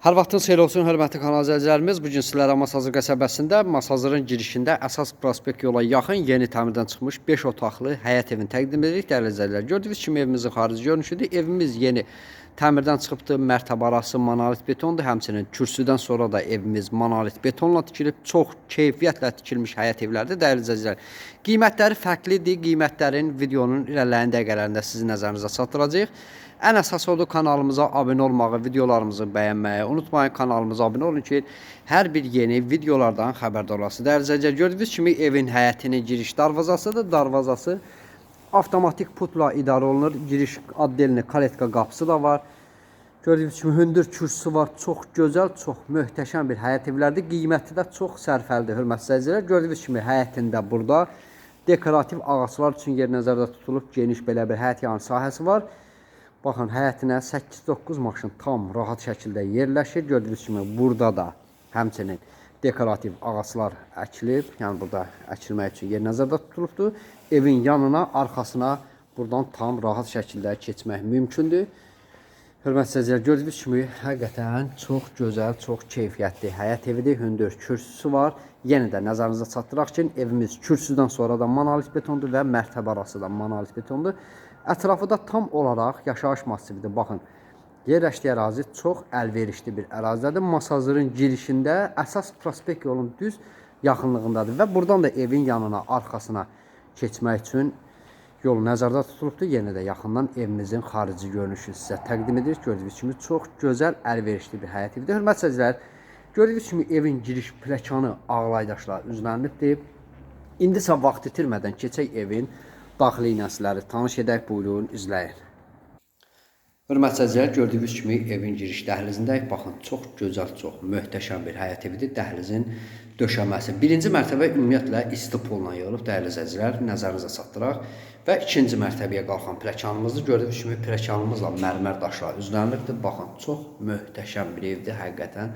Hər vaxtınız xeyir olsun, hörmətli kanal izləyicilərimiz. Bu gün sizlərə Masazır qəsəbəsində, Masazırın girişində əsas prospekt yola yaxın yeni təmirdən çıxmış 5 otaqlı həyət evini təqdim edirik dəyərli izləyicilər. Gördüyünüz kimi evimizin xarici görünüşüdür. Evimiz yeni təmirdən çıxıbdı. Mərtəbə arası monolit betondur. Həmçinin kürsüdən sonra da evimiz monolit betonla tikilib. Çox keyfiyyətlə tikilmiş həyət evlərdir dəyərli izləyicilər. Qiymətləri fərqlidir. Qiymətlərin videonun irəliləyən dəqiqələrində sizin nəzərinizə çatdıracağıq. Ən əsas odur kanalımıza abunə olmağı, videolarımızı bəyənməyi unutmayın. Kanalımıza abunə olun ki, hər bir yeni videolardan xəbərdar olasınız. İzləyicilər, gördüyünüz kimi evin həyətinin giriş darvazasıdır. Darvazası avtomatik putla idarə olunur. Giriş addelini kaletka qapısı da var. Gördüyünüz kimi hündür kürsüsü var. Çox gözəl, çox möhtəşəm bir həyət evlərdir. Qiyməti də çox sərfəlidir, hörmətli izləyicilər. Gördüyünüz kimi həyətində burada dekorativ ağaclar üçün yer nəzərdə tutulub geniş belə bir həyət yanı sahəsi var. Baxın, həyətinə 8-9 maşın tam rahat şəkildə yerləşir. Gördüyünüz kimi burada da həmçinin dekorativ ağaclar əkilib. Yəni burada əkilmək üçün yer nəzərdə tutulubdur. Evin yanına, arxasına buradan tam rahat şəkildə keçmək mümkündür. Hörmətli izləyicilər, gördüyünüz kimi həqiqətən çox gözəl, çox keyfiyyətli həyət evidir. Hündür kürsüsü var. Yenə də nəzərinizə çatdıraq ki, evimiz kürsüdən sonra da monolit betondur və mərtəbə arası da monolit betondur. Ətrafı da tam olaraq yaşayış massividir. Baxın, yerləşdiyi ərazi çox əlverişli bir ərazidədir. Masazırın girişində əsas prospekt yolun düz yaxınlığındadır və buradan da evin yanına, arxasına keçmək üçün yol nəzərdə tutulubdur. Yenə də yaxından evimizin xarici görünüşünü sizə təqdim edirik. Gördüyünüz kimi çox gözəl, əlverişli bir həyət evidir. Hörmətli izləyicilər, gördüyünüz kimi evin giriş pləkanı ağlaydaşlar üzlənilibdir. İndi isə vaxt itirmədən keçək evin daxili nəsləri tanış edək, buyurun, izləyin. Hörmətli izləyicilər, gördüyünüz kimi evin giriş dəhlizindəyik. Baxın, çox gözəl, çox möhtəşəm bir həyət evidir. Dəhlizin döşəməsi. Birinci mərtəbə ümumiyyətlə isti pulla yığılıb, dəyərli izləyicilər, nəzərinizə çatdıraq. Və ikinci mərtəbəyə qalxan pləkanımızdır. Gördüyünüz kimi pləkanımızla mərmər daşlar üzlənilibdir. Baxın, çox möhtəşəm bir evdir həqiqətən.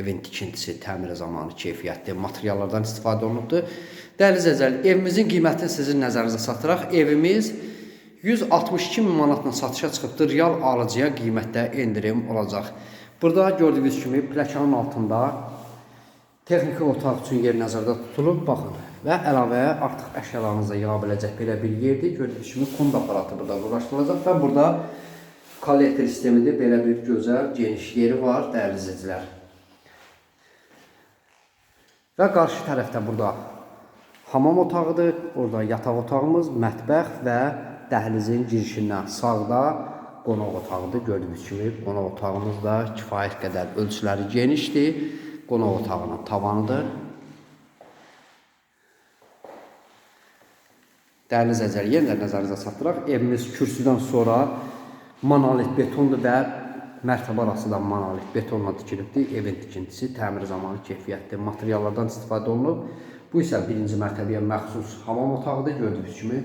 Evin tikintisi, təmiri zamanı keyfiyyətli materiallardan istifadə olunubdur. Dəyərli izləyicilər, evimizin qiymətini sizin nəzərinizə çatdıraq. Evimiz 162 min manatla satışa çıxıbdır. Real alıcıya qiymətdə endirim olacaq. Burada gördüyünüz kimi pləkanın altında texniki otaq üçün yer nəzərdə tutulub. Baxın və əlavə artıq əşyalarınızı yığa biləcək belə bir yerdir. Gördüyünüz kimi kund aparatı burada quraşdırılacaq və burada kollektor sistemidir. Belə bir gözəl geniş yeri var, dəyərli izləyicilər. Və qarşı tərəfdə burada hamam otağıdır. Orada yataq otağımız, mətbəx və dəhlizin girişindən sağda qonaq otağıdır. Gördüyünüz kimi qonaq otağımız da kifayət qədər ölçüləri genişdir. Qonaq otağının tavanıdır. Dəyərli izləyicilər, yenə nəzərinizə çatdıraq. Evimiz kürsüdən sonra monolit betondur və mərtəbə arası da monolit betonla tikilibdir. Evin tikintisi təmir zamanı keyfiyyətli materiallardan istifadə olunub. Bu isə birinci mərtəbəyə məxsus hamam otağıdır. Gördüyünüz kimi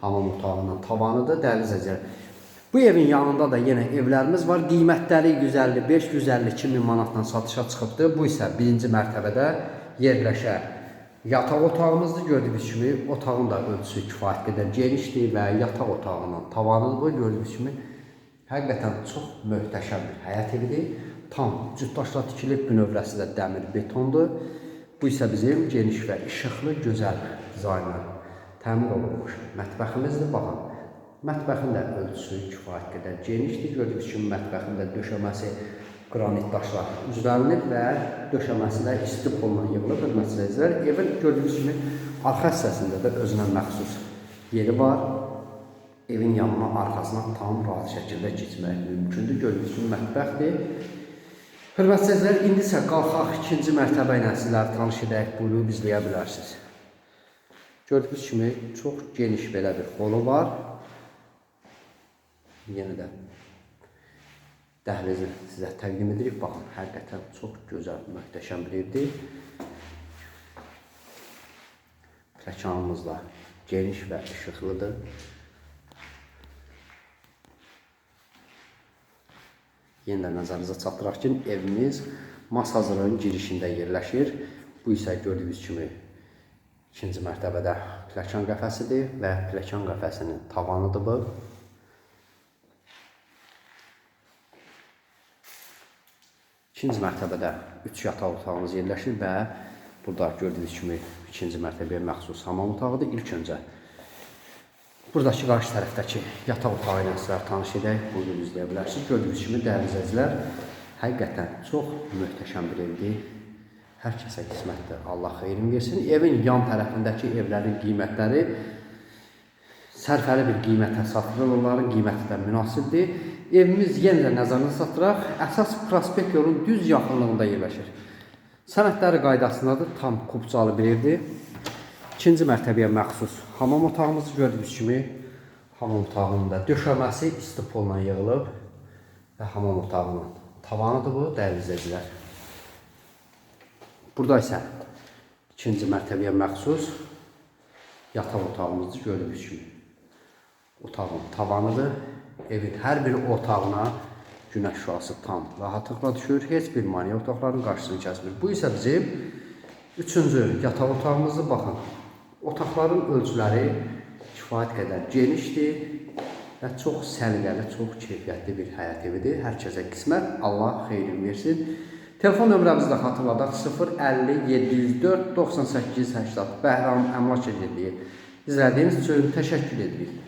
hamam otağının tavanıdır. Dəyərli izləyicilər, bu evin yanında da yenə evlərimiz var. Qiymətləri 155-152 min manatdan satışa çıxıbdır. Bu isə birinci mərtəbədə yerləşər yataq otağımızdır. Gördüyünüz kimi otağın da ölçüsü kifayət qədər genişdir və yataq otağının tavanıdır. Bu gördüyünüz kimi həqiqətən çox möhtəşəm bir həyət evidir. Tam cütdaşla tikilib, bünövrəsi də dəmir betondur. Bu isə bizim geniş və işıqlı, gözəl dizaynla təmir olunmuş mətbəximizdir. Baxın, mətbəxin də ölçüsü kifayət qədər genişdir. Gördüyünüz kimi mətbəxin də döşəməsi qranit daşlar üzlənilib və döşəməsi də isti pulla yığılıb. Hörmətli izləyicilər, evin gördüyünüz kimi arxa hissəsində də özünə məxsus yeri var. Evin yanına, arxasına tam rahat şəkildə keçmək mümkündür. Gördüyünüz kimi mətbəxdir. Hörmətli izləyicilər, indi isə qalxaq ikinci mərtəbə ilə sizləri tanış edək, buyurub izləyə bilərsiniz. Gördüyünüz kimi çox geniş belə bir holu var. Yenə də dəhlizi sizə təqdim edirik. Baxın, həqiqətən çox gözəl, möhtəşəm bir evdir. Pləkanımız da geniş və işıqlıdır. Yenə də nəzərinizə çatdıraq ki, evimiz Masazırın girişində yerləşir. Bu isə gördüyünüz kimi ikinci mərtəbədə pləkan qəfəsidir və pləkan qəfəsinin tavanıdır bu. İkinci mərtəbədə 3 yataq otağımız yerləşir və burada gördüyünüz kimi ikinci mərtəbəyə məxsus hamam otağıdır. İlk öncə buradakı qarşı tərəfdəki yataq otağı ilə sizlər tanış edək. Buyurun izləyə bilərsiniz. Gördüyünüz kimi dəyərli izləyicilər, həqiqətən çox möhtəşəm bir evdir. Hər kəsə qismətdir. Allah xeyrin versin. Evin yan tərəfindəki evlərin qiymətləri sərfəli bir qiymətə satılır. Onların qiyməti də münasibdir. Evimiz yenə də nəzərdə satıraq. Əsas prospekt yolun düz yaxınlığında yerləşir. Sənədləri qaydasındadır. Tam kubcalı bir evdir. İkinci mərtəbəyə məxsus hamam otağımızı gördüyünüz kimi hamam otağının da döşəməsi istipolla yığılıb və hamam otağının tavanıdır bu, dəyərli izləyicilər. Burada isə ikinci mərtəbəyə məxsus yataq otağımızı gördüyünüz kimi otağın tavanıdır. Evin hər bir otağına günəş şüası tam rahatlıqla düşür. Heç bir maneə otaqların qarşısını kəsmir. Bu isə bizim üçüncü yataq otağımızı baxın. Otaqların ölçüləri kifayət qədər genişdir və çox səliqəli, çox keyfiyyətli bir həyət evidir. Hər kəsə qismət. Allah xeyrin versin. Telefon nömrəmizi də xatırladaq 050 704 98 80 Bəhram Əmlak Agentliyi. İzlədiyiniz üçün təşəkkür edirik.